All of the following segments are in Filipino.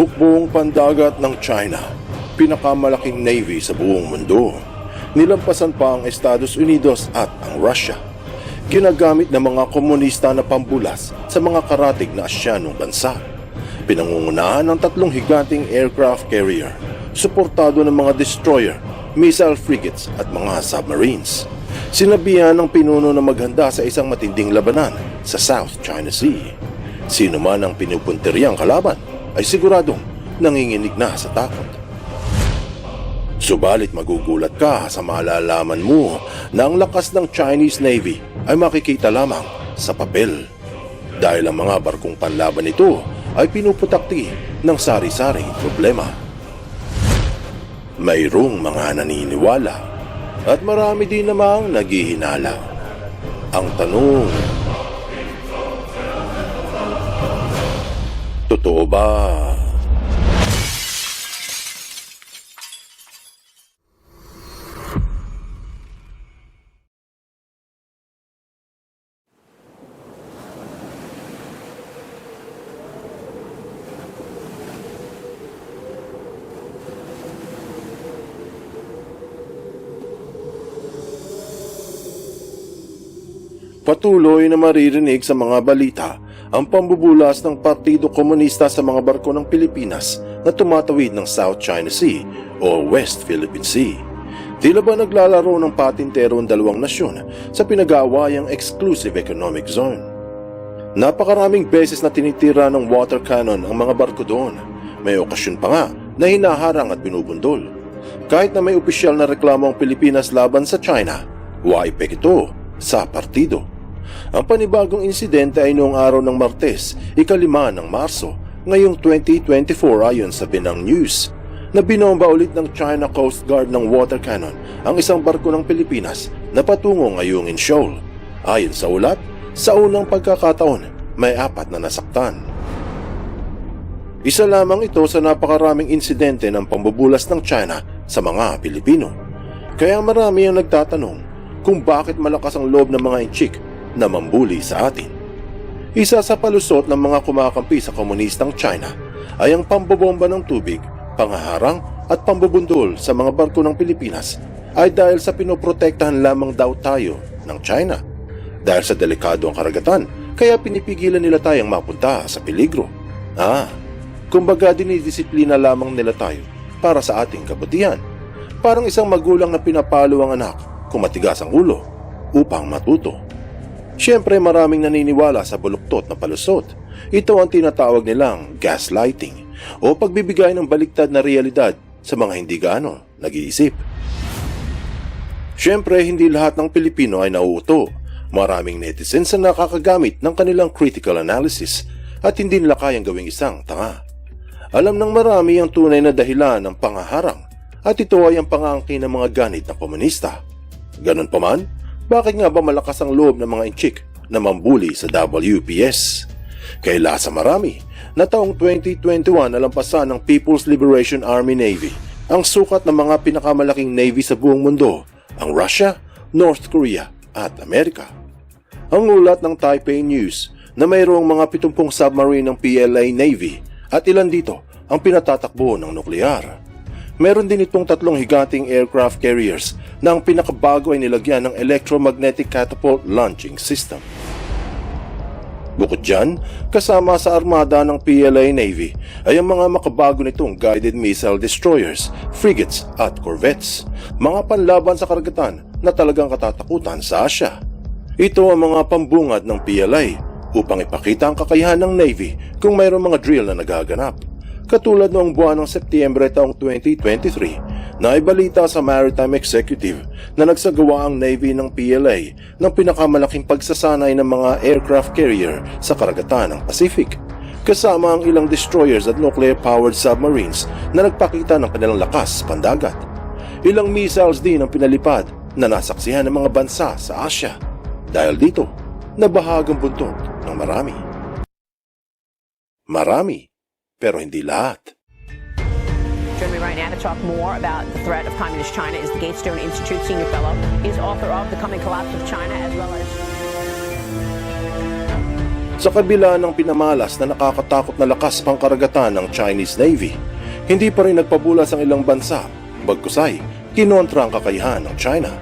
Hukbong pandagat ng China, pinakamalaking navy sa buong mundo. Nilampasan pa ang Estados Unidos at ang Russia. Ginagamit ng mga komunista na pambulas sa mga karatig na asyanong bansa. Pinangungunahan ng tatlong higanting aircraft carrier, suportado ng mga destroyer, missile frigates at mga submarines. Sinabihan ng pinuno na maghanda sa isang matinding labanan sa South China Sea. Sino man ang pinupunteryang kalaban ay siguradong nanginginig na sa takot. Subalit magugulat ka sa malalaman mo na ang lakas ng Chinese Navy ay makikita lamang sa papel. Dahil ang mga barkong panlaban nito ay pinuputakti ng sari-saring problema. Mayroong mga naniniwala at marami din namang naghihinala. Ang tanong, totoo ba? Patuloy na maririnig sa mga balita ang pambubulas ng Partido Komunista sa mga barko ng Pilipinas na tumatawid ng South China Sea o West Philippine Sea. Tila ba naglalaro ng patintero ang dalawang nasyon sa pinag-aawayang exclusive economic zone? Napakaraming beses na tinitira ng water cannon ang mga barko doon. May okasyon pa nga na hinaharang at binubundol. Kahit na may opisyal na reklamo ang Pilipinas laban sa China, waipek ito sa partido. Ang panibagong insidente ay noong araw ng Martes, ikalima ng Marso, ngayong 2024 ayon sa Binang News, na binomba ulit ng China Coast Guard ng water cannon ang isang barko ng Pilipinas na patungo ngayong in Shoal. Ayon sa ulat, sa unang pagkakataon, may apat na nasaktan. Isa lamang ito sa napakaraming insidente ng pambubulas ng China sa mga Pilipino. Kaya marami ang nagtatanong kung bakit malakas ang loob ng mga inchik na mambuli sa atin. Isa sa palusot ng mga kumakampi sa komunistang China ay ang pambobomba ng tubig, pangaharang at pambubundol sa mga barko ng Pilipinas ay dahil sa pinoprotektahan lamang daw tayo ng China. Dahil sa delikado ang karagatan, kaya pinipigilan nila tayong mapunta sa peligro. Ah, kumbaga dinidisiplina lamang nila tayo para sa ating kabutihan. Parang isang magulang na pinapalo ang anak kung matigas ang ulo upang matuto. Siyempre maraming naniniwala sa buluktot na palusot. Ito ang tinatawag nilang gaslighting o pagbibigay ng baliktad na realidad sa mga hindi gaano nag-iisip. Siyempre hindi lahat ng Pilipino ay nauuto. Maraming netizens na nakakagamit ng kanilang critical analysis at hindi nila kayang gawing isang tanga. Alam ng marami ang tunay na dahilan ng pangaharang at ito ay ang pangangkin ng mga ganit ng komunista. Ganon pa man, bakit nga ba malakas ang loob ng mga inchik na mambuli sa WPS? Kaila sa marami, na taong 2021 nalampasan ng People's Liberation Army Navy ang sukat ng mga pinakamalaking navy sa buong mundo, ang Russia, North Korea at Amerika. Ang ulat ng Taipei News na mayroong mga 70 submarine ng PLA Navy at ilan dito ang pinatatakbo ng nuklear. Meron din itong tatlong higanting aircraft carriers na ang pinakabago ay nilagyan ng electromagnetic catapult launching system. Bukod dyan, kasama sa armada ng PLA Navy ay ang mga makabago nitong guided missile destroyers, frigates at corvettes, mga panlaban sa karagatan na talagang katatakutan sa Asya. Ito ang mga pambungad ng PLA upang ipakita ang kakayahan ng Navy kung mayroong mga drill na nagaganap. Katulad noong buwan ng Setyembre taong 2023 na ibalita sa Maritime Executive na nagsagawa ang Navy ng PLA ng pinakamalaking pagsasanay ng mga aircraft carrier sa karagatan ng Pacific kasama ang ilang destroyers at nuclear-powered submarines na nagpakita ng kanilang lakas pandagat. Ilang missiles din ang pinalipad na nasaksihan ng mga bansa sa Asya. Dahil dito, nabahagang buntot ng marami. Marami, pero hindi lahat. Joining me right now to talk more about the threat of Communist China is the Gatestone Institute senior fellow. He's author of The Coming Collapse of China as well as Sa kabila ng pinamalas na nakakatakot na lakas pangkaragatan ng Chinese Navy, hindi pa rin nagpabulas ang ilang bansa, bagkusay, kinontra ang kakayahan ng China.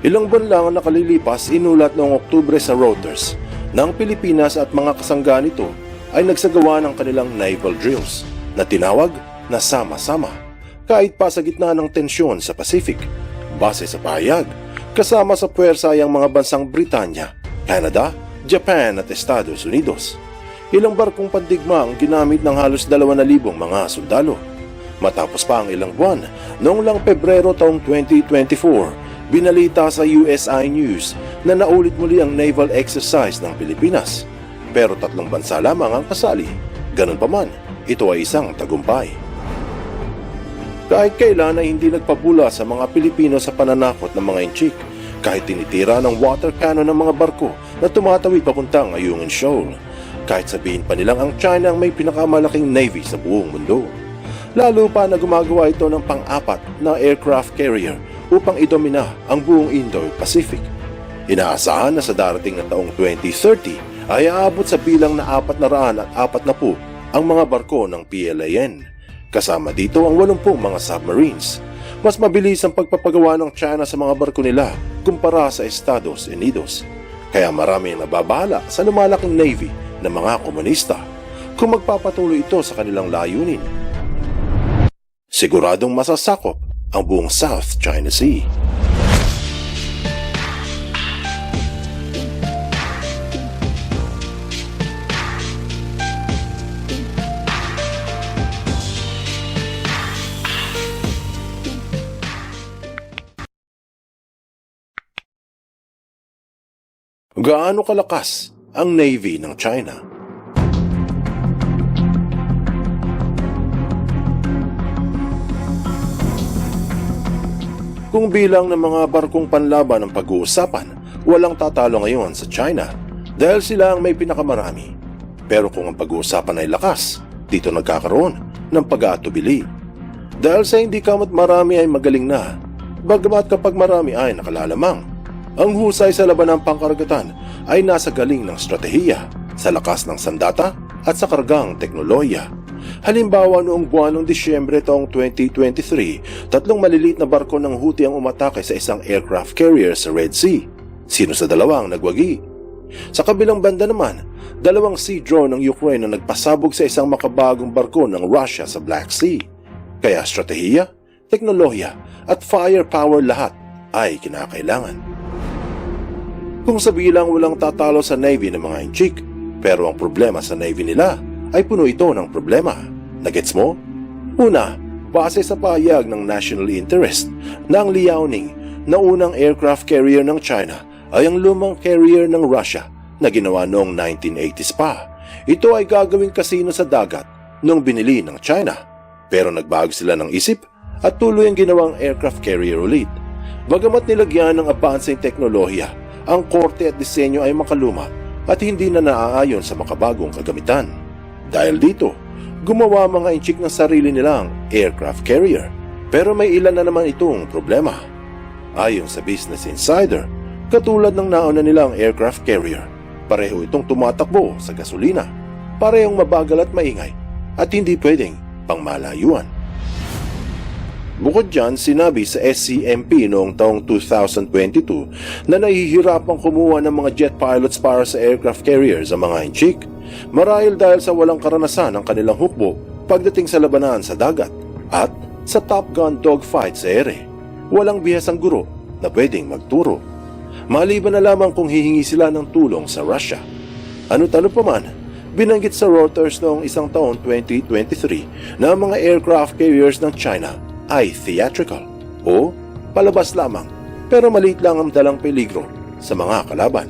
Ilang buwan lang ang nakalilipas inulat noong Oktubre sa Reuters na ang Pilipinas at mga kasangga nito ay nagsagawa ng kanilang naval drills na tinawag na sama-sama kahit pa sa gitna ng tensyon sa Pacific. Base sa pahayag, kasama sa puwersa ang mga bansang Britanya, Canada, Japan at Estados Unidos. Ilang barkong pandigma ang ginamit ng halos 2,000 mga sundalo. Matapos pa ang ilang buwan, noong lang Pebrero taong 2024, binalita sa USI News na naulit muli ang naval exercise ng Pilipinas. Pero tatlong bansa lamang ang kasali. Ganun pa man, ito ay isang tagumpay. Kahit kailan ay hindi nagpabula sa mga Pilipino sa pananakot ng mga inchik, kahit tinitira ng water cannon ng mga barko na tumatawid papuntang Ayungin Shoal, kahit sabihin pa nilang ang China ang may pinakamalaking navy sa buong mundo. Lalo pa na gumagawa ito ng pang-apat na aircraft carrier upang idomina ang buong Indo-Pacific. Inaasahan na sa darating na taong 2030 ay aabot sa bilang na apat na raan at apat na po ang mga barko ng PLAN. Kasama dito ang 80 mga submarines. Mas mabilis ang pagpapagawa ng China sa mga barko nila kumpara sa Estados Unidos. Kaya marami ang nababahala sa lumalaking navy ng mga komunista kung magpapatuloy ito sa kanilang layunin. Siguradong masasakop ang buong South China Sea. Gaano kalakas ang Navy ng China? Kung bilang ng mga barkong panlaban ang pag-uusapan, walang tatalo ngayon sa China dahil sila ang may pinakamarami. Pero kung ang pag-uusapan ay lakas, dito nagkakaroon ng pag-aatubili. Dahil sa hindi kamat marami ay magaling na, bagamat kapag marami ay nakalalamang. Ang husay sa labanang pangkaragatan ay nasa galing ng strategiya, sa lakas ng sandata at sa kargang teknolohiya. Halimbawa noong buwan ng Disyembre taong 2023, tatlong maliliit na barko ng Houthi ang umatake sa isang aircraft carrier sa Red Sea. Sino sa dalawang nagwagi? Sa kabilang banda naman, dalawang sea drone ng Ukraine ang nagpasabog sa isang makabagong barko ng Russia sa Black Sea. Kaya strategiya, teknolohiya at firepower lahat ay kinakailangan. Kung sa bilang walang tatalo sa Navy ng mga inchik, pero ang problema sa Navy nila ay puno ito ng problema. Nagets mo? Una, base sa pahayag ng national interest na ang Liaoning na unang aircraft carrier ng China ay ang lumang carrier ng Russia na ginawa noong 1980s pa. Ito ay gagawing kasino sa dagat noong binili ng China. Pero nagbago sila ng isip at tuloy ang ginawang aircraft carrier ulit. Bagamat nilagyan ng advancing teknolohiya, ang korte at disenyo ay makaluma at hindi na naaayon sa makabagong kagamitan. Dahil dito, gumawa mga inchik ng sarili nilang aircraft carrier. Pero may ilan na naman itong problema. Ayon sa Business Insider, katulad ng nauna nilang aircraft carrier, pareho itong tumatakbo sa gasolina, parehong mabagal at maingay, at hindi pwedeng pangmalayuan. Bukod dyan, sinabi sa SCMP noong taong 2022 na nahihirapang kumuha ng mga jet pilots para sa aircraft carriers ang mga inchik marahil dahil sa walang karanasan ng kanilang hukbo pagdating sa labanan sa dagat at sa Top Gun dogfight sa ere. Walang bihasang guro na pwedeng magturo. Maliban na lamang kung hihingi sila ng tulong sa Russia. Ano-talo pa man, binanggit sa Reuters noong isang taon 2023 na ang mga aircraft carriers ng China ay theatrical o palabas lamang pero maliit lang ang dalang peligro sa mga kalaban.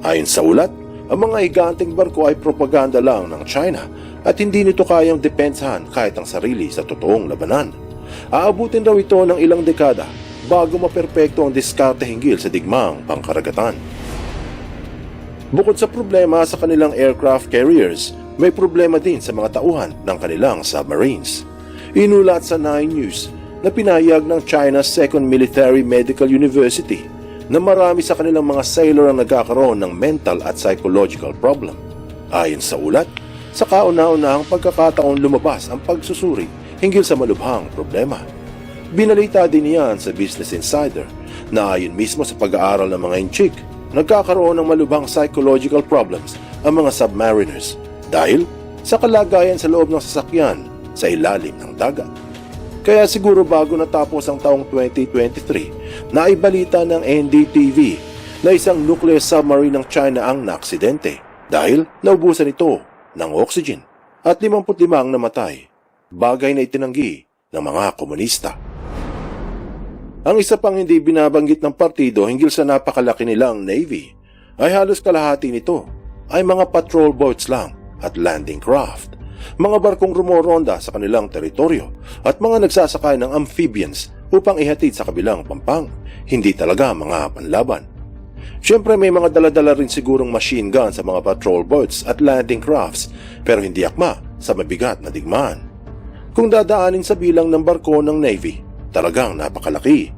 Ayon sa ulat, ang mga higanting barko ay propaganda lang ng China at hindi nito kayang depensahan kahit ang sarili sa totoong labanan. Aabutin daw ito ng ilang dekada bago maperpekto ang diskarte hinggil sa digmang pangkaragatan. Bukod sa problema sa kanilang aircraft carriers, may problema din sa mga tauhan ng kanilang submarines. Inulat sa 9 News na pinayag ng China's Second Military Medical University na marami sa kanilang mga sailor ang nagkakaroon ng mental at psychological problem. Ayon sa ulat, sa kauna-unahang pagkakataon lumabas ang pagsusuri hinggil sa malubhang problema. Binalita din niyan sa Business Insider na ayon mismo sa pag-aaral ng mga inchik, nagkakaroon ng malubhang psychological problems ang mga submariners dahil sa kalagayan sa loob ng sasakyan sa ilalim ng dagat. Kaya siguro bago natapos ang taong 2023, naibalita ng NDTV na isang nuclear submarine ng China ang naaksidente dahil naubusan ito ng oxygen at 55 ang namatay, bagay na itinanggi ng mga komunista. Ang isa pang hindi binabanggit ng partido hinggil sa napakalaki nilang Navy ay halos kalahati nito ay mga patrol boats lang at landing craft, mga barkong rumoronda sa kanilang teritoryo at mga nagsasakay ng amphibians upang ihatid sa kabilang pampang, hindi talaga mga panlaban. Siyempre may mga daladala rin sigurong machine gun sa mga patrol boats at landing crafts pero hindi akma sa mabigat na digmaan. Kung dadaanin sa bilang ng barko ng Navy, talagang napakalaki.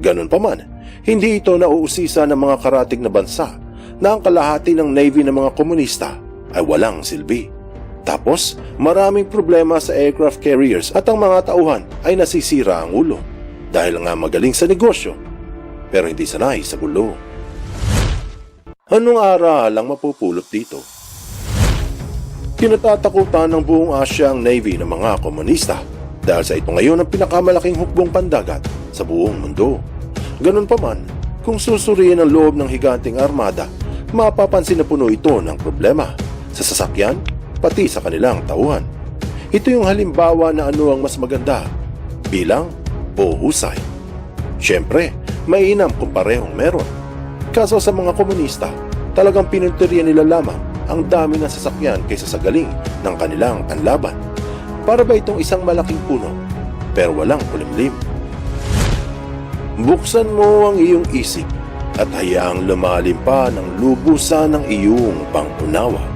Ganun pa man, hindi ito nauusisa ng mga karatig na bansa na ang kalahati ng Navy ng mga komunista ay walang silbi. Tapos, maraming problema sa aircraft carriers at ang mga tauhan ay nasisira ang ulo dahil nga magaling sa negosyo pero hindi sanay sa gulo. Anong aral ang mapupulot dito? Kinatatakutan ng buong Asya ang Navy ng mga komunista dahil sa ito ngayon ang pinakamalaking hukbong pandagat sa buong mundo. Ganun pa man, kung susuriin ang loob ng higanting armada, mapapansin na puno ito ng problema sa sasakyan, pati sa kanilang tauhan. Ito yung halimbawa na ano ang mas maganda, bilang o husay. Siyempre, mainam kung parehong meron. Kaso sa mga komunista, talagang pinunteriya nila lamang ang dami ng sasakyan kaysa sa galing ng kanilang panlaban. Para ba itong isang malaking puno, pero walang kulimlim? Buksan mo ang iyong isip at hayaang lumalim pa ng lubusan ng iyong pangunawa